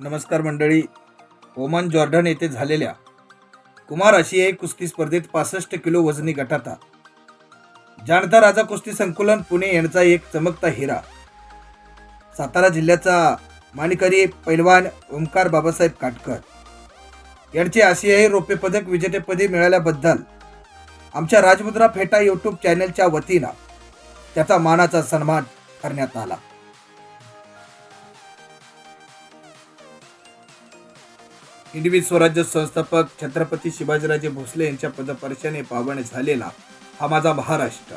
नमस्कार मंडळी. Oman Jordan येथे झालेल्या कुमार आशियाई कुस्ती स्पर्धेत पासष्ट किलो वजनी गटाता. जाणता राजा कुस्ती संकुलन पुणे यांचा एक चमकता हिरा. सातारा जिल्ह्याचा मानकरी पैलवान ओंकार बाबासाहेब काटकर. यांचे आशियाई रौप्य पदक विजेतेपदी मिळाल्याबद्दल आमच्या राजमुद्रा फेटा यूट्यूब चॅनलच्या वतीनं त्याचा मानाचा सन्मान करण्यात आला. हिंदवी स्वराज्य संस्थापक छत्रपती शिवाजीराजे भोसले यांच्या पदपर्शाने पावन झालेला हा माझा महाराष्ट्र.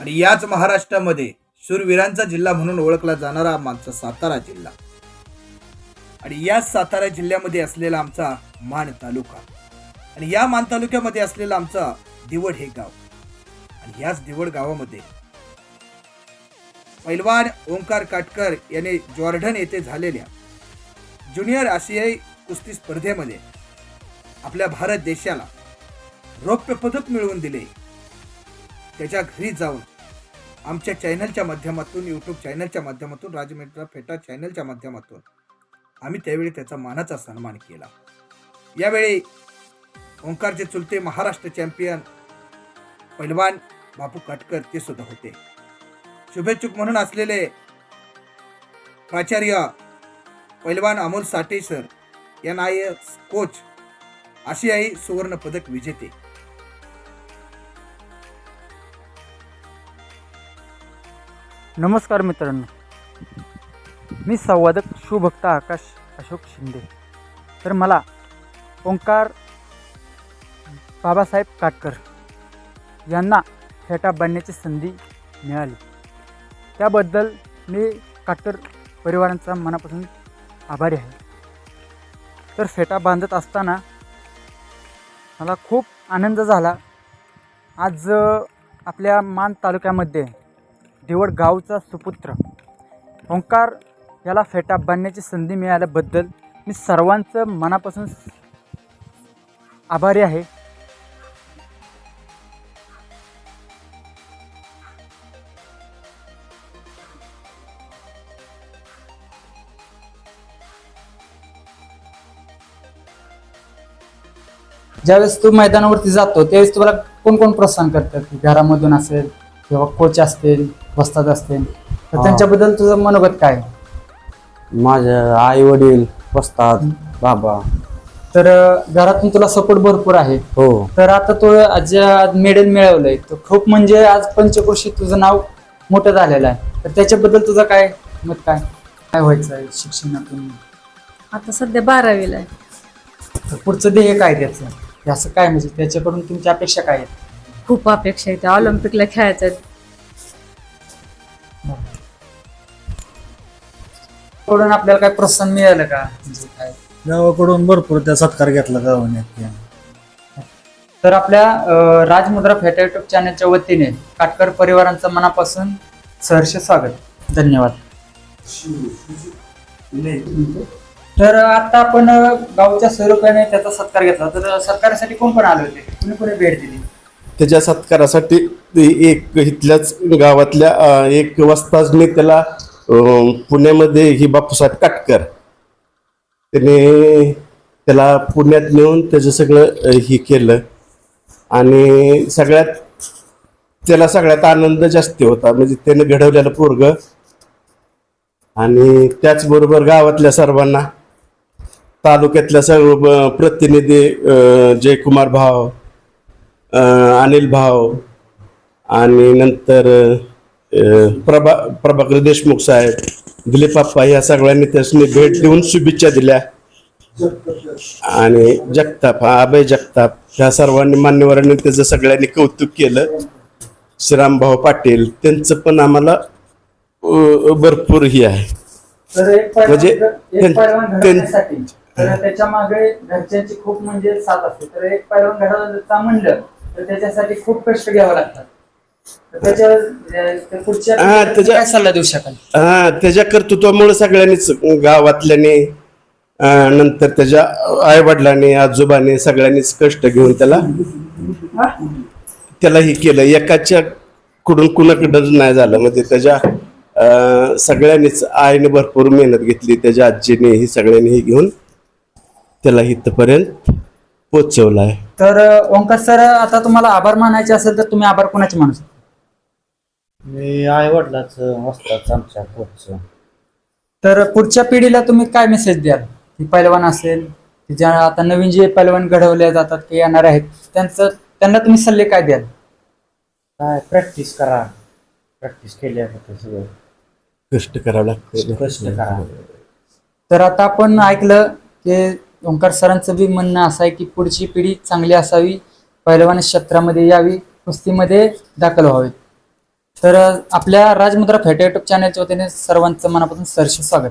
आणि याच महाराष्ट्रामध्ये शूरवीरांचा जिल्हा म्हणून ओळखला जाणारा आमचा सातारा जिल्हा. आणि याच सातारा जिल्ह्यामध्ये असलेला आमचा मान तालुका. आणि या मान तालुक्यामध्ये असलेला आमचा दिवड हे गाव. आणि याच दिवड गावामध्ये पैलवान ओंकार काटकर याने जॉर्डन येथे झालेल्या ज्युनियर आशियाई कुस्ती स्पर्धेमध्ये आपल्या भारत देशाला रौप्य पदक मिळवून दिले. त्याच्या घरी जाऊन आमच्या चॅनलच्या माध्यमातून यूट्यूब चॅनलच्या माध्यमातून राजमित्रा फेटा चॅनलच्या माध्यमातून आम्ही त्यावेळी त्याचा मानाचा सन्मान केला. यावेळी ओंकारचे चुलते महाराष्ट्र चॅम्पियन पैलवान बापू काटकर ते सुद्धा होते. शुभेच्छुक म्हणून असलेले प्राचार्य पैलवान Amol Sathe sir N I S coach आशियाई सुवर्ण पदक विजेते. नमस्कार मित्रांनो. मी संवादक शुभक्त आकाश अशोक शिंदे. तर मला ओंकार बाबासाहेब काटकर यांना फेटा बांधण्याची संधी मिळाली. त्याबद्दल मी काटकर परिवारांचा मनापासून आभारी आहे. तर फेटा बांधत असताना मला खूप आनंद झाला. आज आपल्या मान तालुक्यामध्ये देवड गावचा सुपुत्र ओंकार याला फेटा बांधण्याची संधी मिळाल्याबद्दल मी सर्वांचं मनापासून आभारी आहे. ज्यावेळेस तू मैदानावरती जातो त्यावेळेस तुम्हाला कोण कोण प्रोत्साहन करतात घरामधून असेल किंवा कोच असतील वस्ताद असतील तर हा. त्यांच्याबद्दल तुझं मनोगत काय? माझ्या आई वडील वस्तात बाबा. तर अं, घरातून तुला सपोर्ट भरपूर आहे. हो. तर आता तू आज मेडल मिळवलंय. तर खूप म्हणजे आज पंचक्रोशी तुझं नाव मोठं झालेलं आहे. तर त्याच्याबद्दल तुझं काय मत काय? काय व्हायचं आहे शिक्षणातून? आता सध्या बारावीला आहे. तर पुढचं ध्येय काय त्याचं? हे असं काय म्हणजे त्याच्याकडून तुमच्या अपेक्षा काय आहेत खूप अपेक्षा आहे त्या ऑलिम्पिकला खेळायचं. आहे. कडून आपल्याला काय प्रोत्साहन मिळालं का? म्हणजे काय? गावाकडून भरपूर त्या सत्कार घेतला गावाने. तर आपल्या अं, राजमुद्रा फेटा युट्यूब चॅनलच्या वतीने काटकर परिवारांचं मनापासून सहर्ष स्वागत. धन्यवाद. तर आता आपण गावच्या स्वरूपाने त्याचा सत्कार घेतला. तर सत्कारासाठी कोण पण आले होते? कुणी कुणी भेट दिली? त्याच्या सत्कारासाठी एक इथल्याच गावातल्या एक वस्ताजने त्याला पुण्यामध्ये ही बापूसाहेब काटकर. त्याने त्याला पुण्यात नेऊन त्याचं सगळं हे केलं. आणि सगळ्यात त्याला सगळ्यात आनंद जास्ती होता. म्हणजे त्याने घडवलेलं पोरग. आणि त्याचबरोबर गावातल्या सर्वांना तालुक्यातल्या सर्व प्रतिनिधी जयकुमार भाव अनिल भाव आणि नंतर प्रभा प्रभाकर देशमुख साहेब दिलीप आप्पा या सगळ्यांनी त्यासनी भेट देऊन शुभेच्छा दिल्या. आणि जगताप अभय जगताप ह्या सर्वांनी मान्यवरांनी त्याचं सगळ्यांनी कौतुक केलं. श्रीरामभाऊ पाटील त्यांचं पण आम्हाला भरपूर ही आहे. म्हणजे तर त्याच्यामागे घरच्यांची खूप म्हणजे साथ असते. तर एक पैलवान घडवायचा म्हणलं तर त्याच्यासाठी खूप कष्ट घ्यावं लागतात. त्याच्या हा, सल्ला देऊ शकाल? हा त्याच्या कर्तृत्वामुळे सगळ्यांनीच गावातल्याने नंतर त्याच्या आई वडिलांनी आजोबाने सगळ्यांनीच कष्ट घेऊन त्याला त्याला हे केलं. एकाच्या कडून कुणाकडं नाही झालं. म्हणजे त्याच्या सगळ्यांनीच आईने भरपूर मेहनत घेतली. त्याच्या आजीने ही सगळ्यांनी ही घेऊन त्याला इथपर्यंत पोचवलं आहे तर ओंकार सर आता तुम्हाला आभार मानायचे असेल तर तुम्ही आभार कोणाचे मानू शकता? मी आई वडिलाच असतात आमच्या कोचचं तर पुढच्या पिढीला तुम्ही काय मेसेज द्याल? की पैलवान असेल की ज्या आता नवीन जे पैलवान घडवले जातात की येणार आहेत त्यांचं त्यांना तुम्ही सल्ले काय द्याल? काय प्रॅक्टिस करा. प्रॅक्टिस केल्यानंतर सगळं. कष्ट करावं लागतं कष्ट करा. तर आता आपण ऐकलं की ओंकार सरांचं बी म्हणणं असं आहे की पुढची पिढी चांगली असावी पैलवान क्षेत्रामध्ये यावी कुस्तीमध्ये दाखल व्हावी. तर आपल्या राजमुद्रा फेटे युट्यूब चॅनलच्या वतीने सर्वांचं मनापासून सरसे स्वागत.